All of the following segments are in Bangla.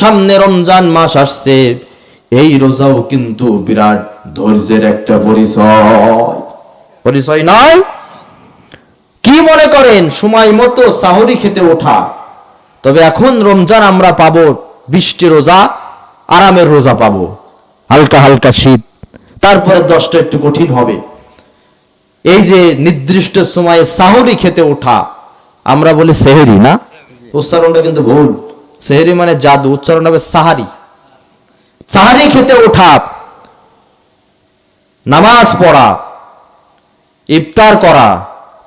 সামনে রমজান মাস আসছে, এই রোজাও কিন্তু বিরাট ধৈর্যের একটা পরিচয়। পরিচয় নয় কি মনে করেন, সময় মতো সাহরি খেতে ওঠা। তবে এখন রমজান আমরা পাবো, বৃষ্টি রোজা, আরামের রোজা পাবো। হালকা হালকা শীত, তারপরে দশটা একটু কঠিন হবে। এই যে নির্দিষ্ট সময়ে সাহরি খেতে ওঠা, আমরা বলি সেহেরি না? উচ্চারণটা কিন্তু ভুল। সেহেরি মানে জাদু, উচ্চারণ হবে সাহারি। সাহারি খেতে ওঠা, নামাজ পড়া, ইফতার করা,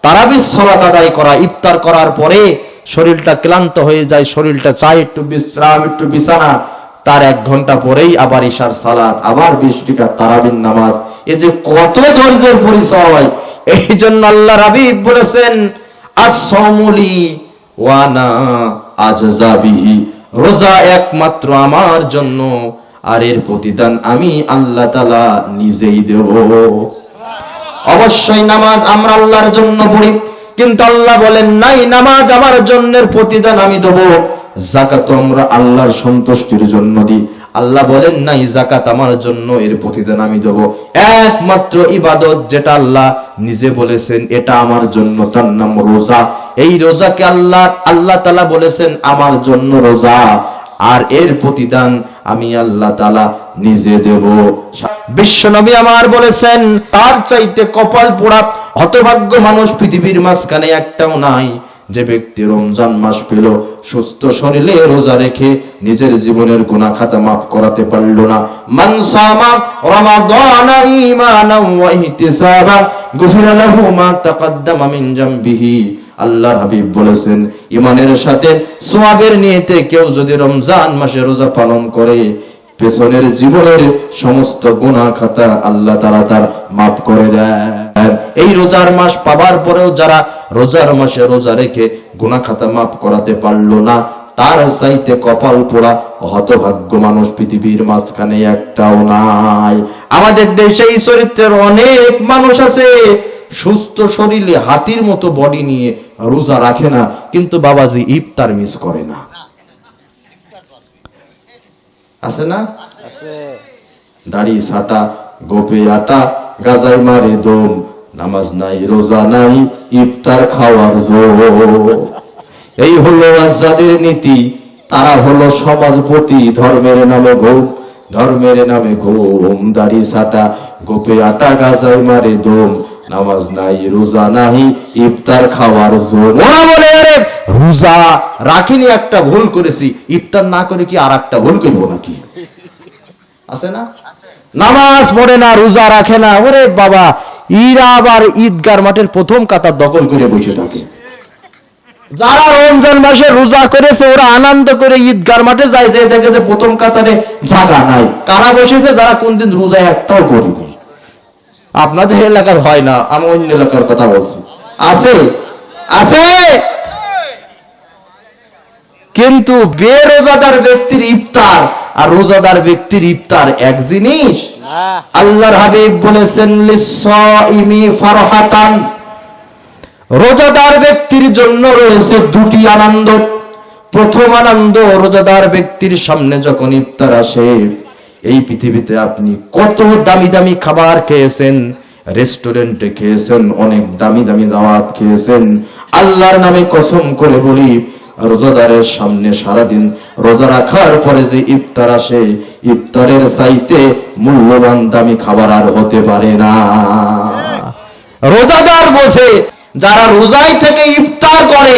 তারাবির সলাত আদায় করা, ইফতার করার পরে শরীরটা ক্লান্ত হয়ে যায়, শরীরটা চাই একটু বিশ্রাম, একটু বিছানা। তার এক ঘণ্টা পরেই আবার ঈশার সালাত, আবার বিশ টিকা তারাবির নামাজ। এই যে কত ধৈর্যের পরিচয় এই জন্য আল্লাহ রাবিব বলেছেন আসমুলি ওয়ানা আজজাবিহি রোজা একমাত্র আমার জন্য। আর এর প্রতিদান আমি আল্লাহ তালা নিজেই দেব। অবশ্যই নামাজ আমরা আল্লাহর জন্য পড়ি, কিন্তু আল্লাহ বলেন, নাই, নামাজ আমার জন্যের প্রতিদান আমি দেব। জাকাত আমরা আল্লাহর সন্তুষ্টির জন্য দিই। আল্লাহ বলেন, নাই জাকাত আমার জন্য এর প্রতিদান আমি দেব। একমাত্র ইবাদত যেটা আল্লাহ নিজে বলেছেন, এটা আমার জন্য। তার নাম রোজা। এই রোজাকে আল্লাহ আল্লাহ তালা বলেছেন, আমার জন্য রোজা। আর এর প্রতিদান আমি আল্লাহ তালা নিজে দেব। বিশ্বনবী আমার বলেছেন, তার চাইতে কপাল পোড়া হতভাগ্য মানুষ পৃথিবীর মাঝখানে একটাও নাই। যে ব্যক্তি রমজান মাস পেল, সুস্থ শরীরে রোজা রেখে নিজের জীবনের গুনাহ খাতা মাফ করাতে পারল না। মান সামা ঈমানান ওয়া ইহতিসাবা, গুফিরা লাহু মা তাকাদ্দামা মিন জামবিহি। আল্লাহর হাবিব বলেছেন ইমানের সাথে সোয়াবের নিয়েতে কেউ যদি রমজান মাসে রোজা পালন করে পেছনের জীবনের সমস্ত গুনাহ খাতা আল্লাহ তারা তার মাফ করে দেয় এই রোজার মাস পাবার পরেও যারা রোজার মাসে রোজা রেখে গুনাহ খাতা মাফ করাতে পারল না, তার চাইতে কপাল পোড়া হতভাগ্য মানুষ পৃথিবীর মাঝখানে একটাও নাই। আমাদের দেশে এই চরিত্রের অনেক মানুষ আছে, সুস্থ শরীরে হাতির মতো বডি নিয়ে রোজা রাখে না, কিন্তু বাবাজি ইফতার মিস করে না। আছে না? দাড়ি সাটা গোপে আটা গাজাই মারে দম নামাজ নাই রোজা নাই ইফতার খাওয়ার জোর। এই হলো আজাদের নীতি তারা হলো সমাজপতি ধর্মের নামে ঘুম ধর্মের নামে ঘুম, দাড়ি সাটা গোপে আটা গাজাই মারে দম, নামাজ নাই, রোজা নাই ইফতার খাওয়ার জোর। ওরা বলে, আরে, রোজা রাখিনি একটা ভুল করেছি, ইফতার না করে কি আর একটা ভুল করব নাকি? আছে না? নামাজ পড়ে না, রোজা রাখে না। ওরে বাবা ইরা আবার ঈদগার মাঠের প্রথম কাতার দখল করে বসে থাকে। যারা রমজান মাসে রোজা করেছে ওরা আনন্দ করে ঈদগার মাঠে যায় যে দেখে যে প্রথম কাতারে জায়গা নাই। কারা বসেছে যারা কোনদিন রোজা একটাও করিনি। আপনাদের এলাকার হয় না আমি অন্য এলাকার কথা বলছি। আছে? আছে? কিন্তু বেরোজাদার ব্যক্তির ইফতার আর রোজাদার ব্যক্তির ইফতার এক জিনিস। আল্লাহর হাবিব বলেছেন লিসাইমি ফারহাতান। রোজাদার ব্যক্তির জন্য রয়েছে দুটি আনন্দ। প্রথম আনন্দ, রোজাদার ব্যক্তির সামনে যখন ইফতার আসে, এই পৃথিবীতে আপনি কত দামি দামি খাবার খেয়েছেন, রেস্টুরেন্টে খেয়েছেন, অনেক দামি দামি দাওয়াত খেয়েছেন, আল্লাহর নামে কসম করে বলি, রোজাদারের সামনে সারাদিন রোজা রাখার পরে যে ইফতার আসে, ইফতারের চাইতে মূল্যবান দামি খাবার আর হতে পারে না। রোজাদার বোঝে যারা রোজাই থেকে ইফতার করে,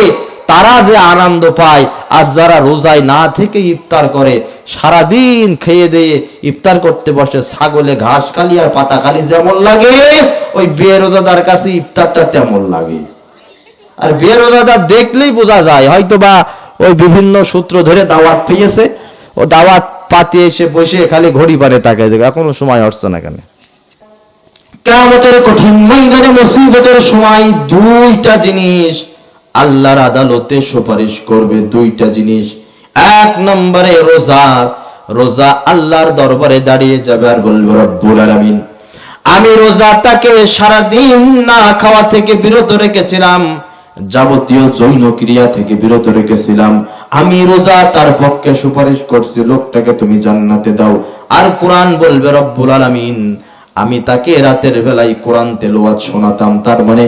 তারা যে আনন্দ পায়। আর যারা রোজায় না থেকে ইফতার করে, সারাদিন খেয়ে দিয়ে ইফতার করতে বসে, ছাগলে ঘাস খালি আর পাতা খালি যেমন লাগে, ওই বেরোজাদার কাছে ইফতারটা তেমন লাগে। আর বেরোজাদার দেখলেই বোঝা যায় হয়তো বা ওই বিভিন্ন সূত্র ধরে দাওয়াত পেয়েছে, ও দাওয়াত পাতি এসে বসে খালি ঘড়ি পারে তাকে, এখনও সময় হচ্ছে না কেন কেমতের কঠিন ময়দানে মুসিবতের সময় দুইটা জিনিস আল্লাহর আদালতে সুপারিশ করবে, দুইটা জিনিস। এক নম্বরে রোজা রোজা আল্লাহর দরবারে দাঁড়িয়ে যাবে আর বলবে, রব্বুল আলামিন, আমি রোজাটাকে সারাদিন না খাওয়া থেকে বিরত রেখেছিলাম, যাবতীয় যৌন ক্রিয়া থেকে বিরত রেখেছিলাম। আমি রোজা তার পক্ষে সুপারিশ করছি, লোকটাকে তুমি জান্নাতে দাও। আর কোরআন বলবে, রব্বুল আলামিন আমি তাকে রাতের বেলায় কোরআন তেলাওয়াত শোনাতাম। তার মানে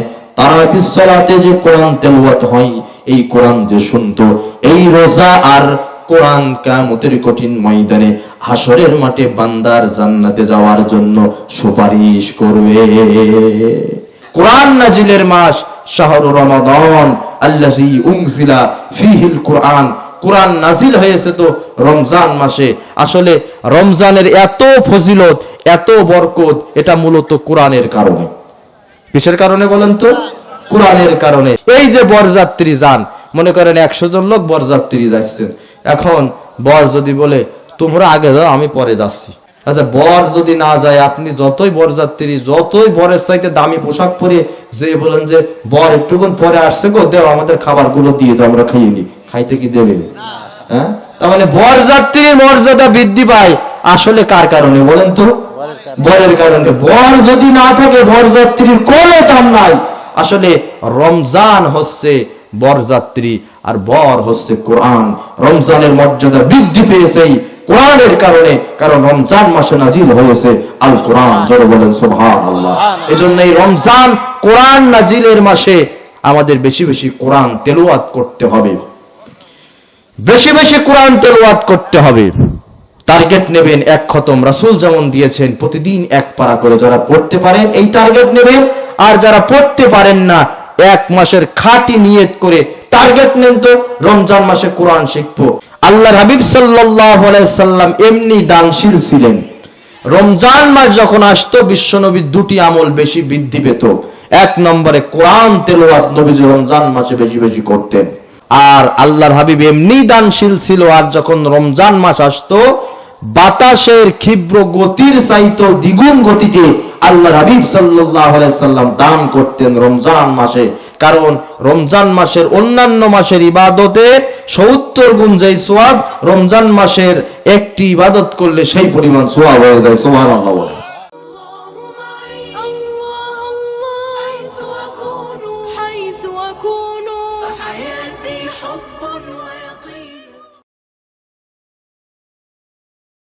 সালাতে যে কোরআন তেলাওয়াত হয়, এই কোরআন যে শুনতো, এই রোজা আর কোরআন কিয়ামতের কঠিন ময়দানে হাসরের মাঠে বান্দার জান্নাতে যাওয়ার জন্য সুপারিশ করবে। কোরআন নাজিলের মাস শাহর রমাদান, আল্লাহি ফিহিল কোরআন কোরআন নাজিল হয়েছে তো রমজান মাসে। আসলে রমজানের এত ফজিলত, এত বরকত, এটা মূলত কোরআনের কারণে। কিসের কারণে বলেন তো? কোরআনের কারণে। এই যে বরযাত্রী যান, মনে করেন একশো জন লোক বরযাত্রী যাচ্ছেন। এখন বর যদি বলে, তোমরা আগে যাও, আমি পরে যাচ্ছি। আচ্ছা বর যদি না যায়, আপনি যতই বরযাত্রী, যতই বরের চাইতে দামি পোশাক পরে যে বলেন যে, বর, একটুক্ষণ পরে আসছে গো, দেও, আমাদের খাবারগুলো দিয়ে দাও, আমরা খাইয়ে নি। খাইতে কি দেবে? হ্যাঁ? তার মানে বরযাত্রীর মর্যাদা বৃদ্ধি পায়। আসলে কার কারণে বলেন তো? বরের কারণে। বর যদি না থাকে কোনো দাম নাই। আসলে রমজান হচ্ছে বরযাত্রী আর বর হচ্ছে কোরআন। রমজানের মর্যাদা বৃদ্ধি পেয়েছে এই কোরআনের কারণে, কারণ রমজান মাসে নাজিল হয়েছে আল কোরআন জোরে বলেন সুবহান আল্লাহ এই জন্য এই রমজান কোরআন নাজিলের মাসে আমাদের বেশি বেশি কোরআন তেলাওয়াত করতে হবে। বেশি বেশি কোরআন তেলাওয়াত করতে হবে। টার্গেট নেবেন এক খতম। রাসুল যেমন দিয়েছেন, প্রতিদিন এক পারা করে যারা পড়তে পারেন, এই টার্গেট নেবেন। আর যারা পড়তে পারেন না, এক মাসের খাঁটি নিয়ত করে টার্গেট নেন তো, রমজান মাসে কোরআন শিখব। আল্লাহ হাবিব সাল্লাম এমনি দানশীল ছিলেন। রমজান মাস যখন আসতো বিশ্বনবী দুটি আমল বেশি বৃদ্ধি পেত। এক নম্বরে কোরআন তেলাওয়াত নবীজি রমজান মাসে বেশি বেশি করতেন। আর আল্লাহর হাবিব এমনি দানশীল ছিল, আর যখন রমজান মাস আসতো, বাতাসের ক্ষিপ্র গতির চাইতো দ্বিগুণ গতিকে আল্লাহ হাবিব সাল্লাম দান করতেন রমজান মাসে। কারণ রমজান মাসের অন্যান্য মাসের ইবাদতে সত্তর গুণ যেই সোয়াব রমজান মাসের একটি ইবাদত করলে সেই পরিমাণ সোয়াব হয়ে যায়, সুবহানাল্লাহ বলে।